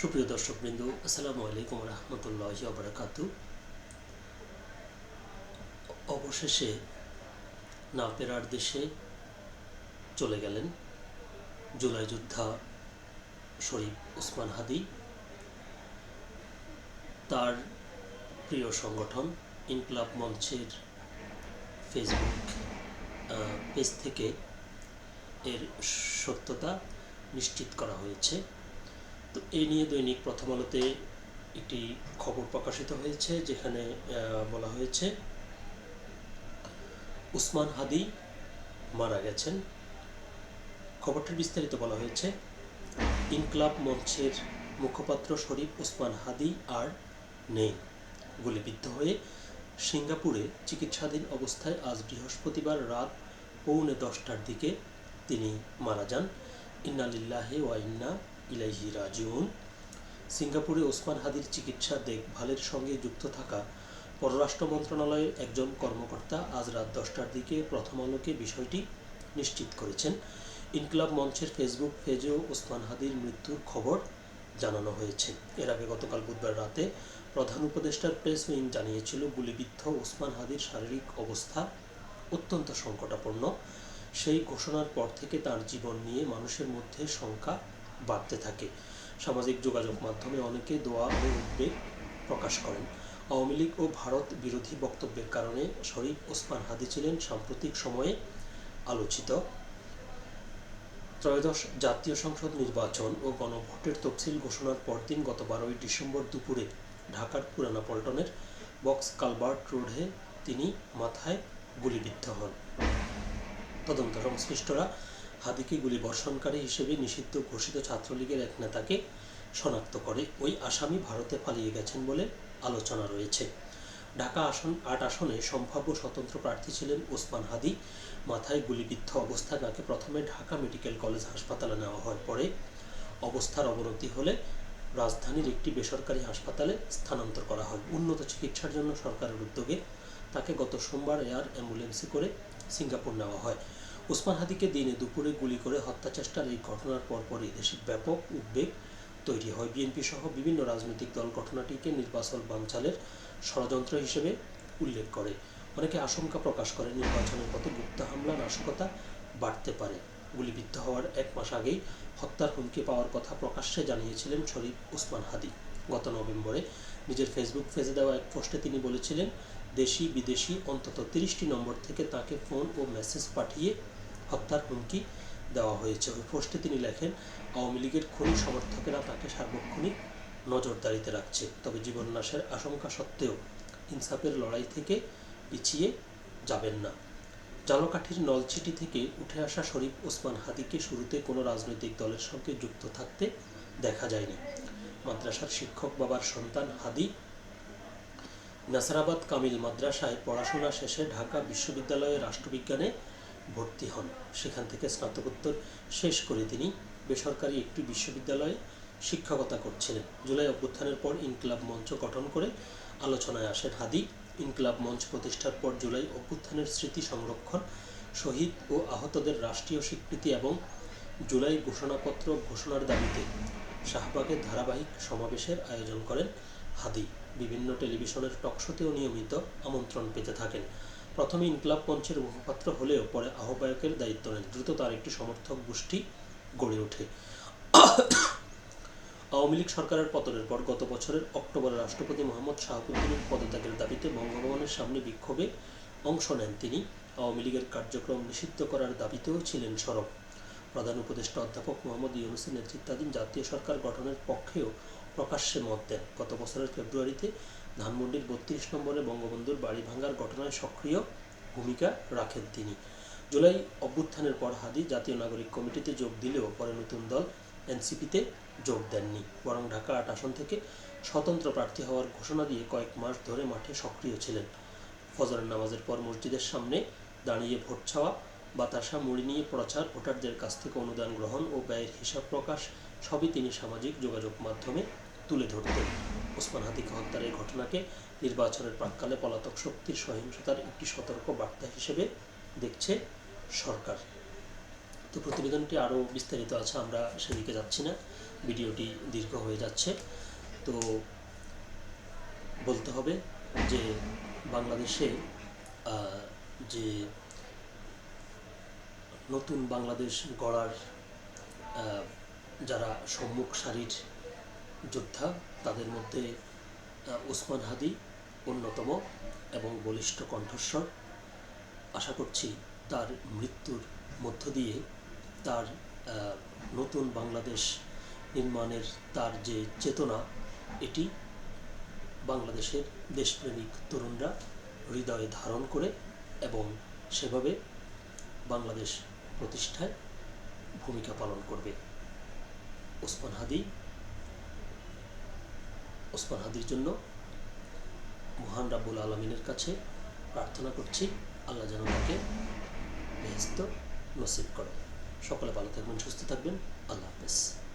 সুপ্রিয় দর্শকবৃন্দ, আসসালামু আলাইকুম রহমতুল্লাহ বারাকাতু। অবশেষে না পেরার দেশে চলে গেলেন জুলাই যোদ্ধা শরীফ ওসমান হাদি। তার প্রিয় সংগঠন ইনকলাব মঞ্চের ফেসবুক পেজ থেকে এর সত্যতা নিশ্চিত করা হয়েছে। তো এই নিয়ে দৈনিক প্রথম আলোতে একটি খবর প্রকাশিত হয়েছে, যেখানে বলা হয়েছে, উসমান হাদি মারা গেছেন। খবরটির বিস্তারিত বলা হয়েছে, ইনকলাব মঞ্চের মুখপাত্র শরীফ উসমান হাদি আর নেই। গুলিবিদ্ধ হয়ে সিঙ্গাপুরে চিকিৎসাধীন অবস্থায় আজ বৃহস্পতিবার রাত পৌনে দশটার দিকে তিনি মারা যান। ইন্নালিল্লাহে ওয়া ইন্না ইলাইহি রাজিউন। সিঙ্গাপুরে ওসমান হাদির চিকিৎসা দেখভালের সঙ্গে যুক্ত থাকা পররাষ্ট্র মন্ত্রণালয়ের একজন কর্মকর্তা আজ রাত দশটার দিকে প্রথম আলোকে বিষয়টি নিশ্চিত করেছেন। ইনকলাব মঞ্চের ফেসবুক পেজেও ওসমান হাদির মৃত্যুর খবর জানানো হয়েছে। এর আগে গতকাল বুধবার রাতে প্রধান উপদেষ্টার প্রেস উইং জানিয়েছিল, গুলিবিদ্ধ ওসমান হাদির শারীরিক অবস্থা অত্যন্ত সংকটাপন্ন। সেই ঘোষণার পর থেকে তার জীবন নিয়ে মানুষের মধ্যে শঙ্কা বাড়তে থাকে। সামাজিক যোগাযোগ মাধ্যমে অনেকে দোয়া ও উদ্বেগ প্রকাশ করেন। আওয়ামী লীগ ও ভারত বিরোধী বক্তব্যের কারণে শরীফ ওসমান হাদি ছিলেন সাম্প্রতিক সময়ে আলোচিত। ত্রয়োদশ জাতীয় সংসদ নির্বাচন ও গণভোটের তফসিল ঘোষণার পরদিন গত বারোই ডিসেম্বর দুপুরে ঢাকার পুরানা পল্টনের বক্স কালবার্ট রোডে তিনি মাথায় গুলিবিদ্ধ হন। তদন্ত সংশ্লিষ্টরা হাদিকে গুলি বর্ষণকারী হিসেবে নিষিদ্ধ ঘোষিত ছাত্রলীগের এক নেতাকে শনাক্ত করে। ওই আসামি ভারতে পালিয়ে গেছেন বলে আলোচনা রয়েছে। ঢাকা আসন, আট আসনে সম্ভাব্য স্বতন্ত্র প্রার্থী ছিলেন ওসমান হাদি। মাথায় গুলিবিদ্ধ অবস্থায় তাকে প্রথমে ঢাকা মেডিকেল কলেজ হাসপাতালে নেওয়া হয় পরে অবস্থার অবনতি হলে রাজধানীর একটি বেসরকারি হাসপাতালে স্থানান্তর করা হয়। উন্নত চিকিৎসার জন্য সরকারের উদ্যোগে তাকে গত সোমবার এয়ার অ্যাম্বুলেন্সে করে সিঙ্গাপুর নেওয়া হয়। ওসমান হাদিকে দিনে দুপুরে গুলি করে হত্যা চেষ্টার এই ঘটনার পরপরই দেশে ব্যাপক উদ্বেগ তৈরি হয়। বিএনপি সহ বিভিন্ন রাজনৈতিক দল ঘটনাটিকে নির্বাচন বানচালের ষড়যন্ত্র হিসেবে উল্লেখ করে। অনেকে আশঙ্কা প্রকাশ করে, নির্বাচনের পথে গুপ্ত হামলা, নাশকতা বাড়তে পারে। গুলিবিদ্ধ হওয়ার এক মাস আগেই হত্যার হুমকি পাওয়ার কথা প্রকাশ্যে জানিয়েছিলেন শরীফ ওসমান হাদি। গত নভেম্বরে নিজের ফেসবুক পেজে দেওয়া এক পোস্টে তিনি বলেছিলেন দেশি বিদেশি অন্তত তিরিশটি নম্বর থেকে তাকে ফোন ও মেসেজ পাঠিয়ে হত্যার হুমকি দেওয়া হয়েছে। ওই পোস্টে তিনি লেখেন, আওয়ামী লীগের খুনি সমর্থকেরা তাকে সার্বক্ষণিক নজরদারিতে রাখছে। তবে জীবন নাশের আশঙ্কা সত্ত্বেও ইনসাফের লড়াই থেকে পিছিয়ে যাবেন না। জালকাঠির নলছিটি থেকে উঠে আসা শরীফ ওসমান হাদিকে শুরুতে কোনো রাজনৈতিক দলের সঙ্গে যুক্ত থাকতে দেখা যায়নি। মাদ্রাসার শিক্ষক বাবার সন্তান হাদি নাসারাবাদ কামিল মাদ্রাসায় পড়াশোনা শেষে ঢাকা বিশ্ববিদ্যালয়ে রাষ্ট্রবিজ্ঞানে ভর্তি হন। সেখান থেকে স্নাতকোত্তর শেষ করে তিনি বেসরকারি একটি বিশ্ববিদ্যালয়ে শিক্ষকতা করছিলেন। জুলাই অভ্যুত্থানের পর ইনকলাব মঞ্চ গঠন করে আলোচনায় আসেন হাদি। ইনকলাব মঞ্চ প্রতিষ্ঠার পর জুলাই অভ্যুত্থানের স্মৃতি সংরক্ষণ, শহীদ ও আহতদের রাষ্ট্রীয় স্বীকৃতি এবং জুলাই ঘোষণাপত্র ঘোষণার দাবিতে শাহবাগে ধারাবাহিক সমাবেশের আয়োজন করেন হাদি। বিভিন্ন টেলিভিশনের টকশোতেও নিয়মিত আমন্ত্রণ পেতে থাকেন। প্রথমে ইনকলাব মঞ্চের মুখপাত্র হলেও পরে আহ্বায়কের দায়িত্ব নেন। দ্রুত তার একটি সমর্থক গোষ্ঠী গড়ে ওঠে। আওয়ামী লীগ সরকারের পতনের পর গত বছরের অক্টোবরে রাষ্ট্রপতি মোহাম্মদ শাহাবুদ্দিনের পদত্যাগের দাবিতে বঙ্গভবনের সামনে বিক্ষোভে অংশ নেন তিনি। আওয়ামী লীগের কার্যক্রম নিষিদ্ধ করার দাবিতেও ছিলেন সরব। প্রধান উপদেষ্টা অধ্যাপক মোহাম্মদ ইউনুসের নেতৃত্বাধীন জাতীয় সরকার গঠনের পক্ষেও প্রকাশ্যে মত দেন। গত বছরের ফেব্রুয়ারিতে ধানমন্ডির বত্রিশ নম্বরে বঙ্গবন্ধুর বাড়ি ভাঙার ঘটনায় সক্রিয় ভূমিকা রাখেন তিনি। জুলাই অভ্যুত্থানের পর হাদি জাতীয় নাগরিক কমিটিতে যোগ দিলেও পরে নতুন দল এনসিপিতে যোগ দেননি। বরং ঢাকা আট আসন থেকে স্বতন্ত্র প্রার্থী হওয়ার ঘোষণা দিয়ে কয়েক মাস ধরে মাঠে সক্রিয় ছিলেন। ফজরের নামাজের পর মসজিদের সামনে দাঁড়িয়ে ভোট চাওয়া বাতাসা, মুড়ি নিয়ে প্রচার, ভোটারদের কাছ থেকে অনুদান গ্রহণ ও ব্যয়ের হিসাব প্রকাশ সবই তিনি সামাজিক যোগাযোগ মাধ্যমে তুলে ধরতেন ওসমান হাদিকে হত্যার এই ঘটনাকে নির্বাচনের প্রাককালে পলাতক শক্তির সহিংসতার একটি সতর্ক বার্তা হিসেবে দেখছে সরকার। তো প্রতিবেদনটি আরও বিস্তারিত আছে, আমরা সেদিকে যাচ্ছি না। ভিডিওটি দীর্ঘ হয়ে যাচ্ছে। তো বলতে হবে যে বাংলাদেশে যে নতুন বাংলাদেশ গড়ার যারা সম্মুখ সারির যোদ্ধা, তাদের মধ্যে ওসমান হাদি অন্যতম এবং বলিষ্ঠ কণ্ঠস্বর। আশা করছি তার মৃত্যুর মধ্য দিয়ে তার নতুন বাংলাদেশ নির্মাণের তার যে চেতনা, এটি বাংলাদেশের দেশপ্রেমিক তরুণরা হৃদয়ে ধারণ করে এবং সেভাবে বাংলাদেশ প্রতিষ্ঠায় ভূমিকা পালন করবে। ওসমান হাদি ওসমান হাদির জন্য মহান রাব্বুল আলমিনের কাছে প্রার্থনা করছি, আল্লাহ যেন তাকে বেহস্ত নসিব করে। সকলে ভালো থাকবেন, সুস্থ থাকবেন। আল্লাহ হাফেজ।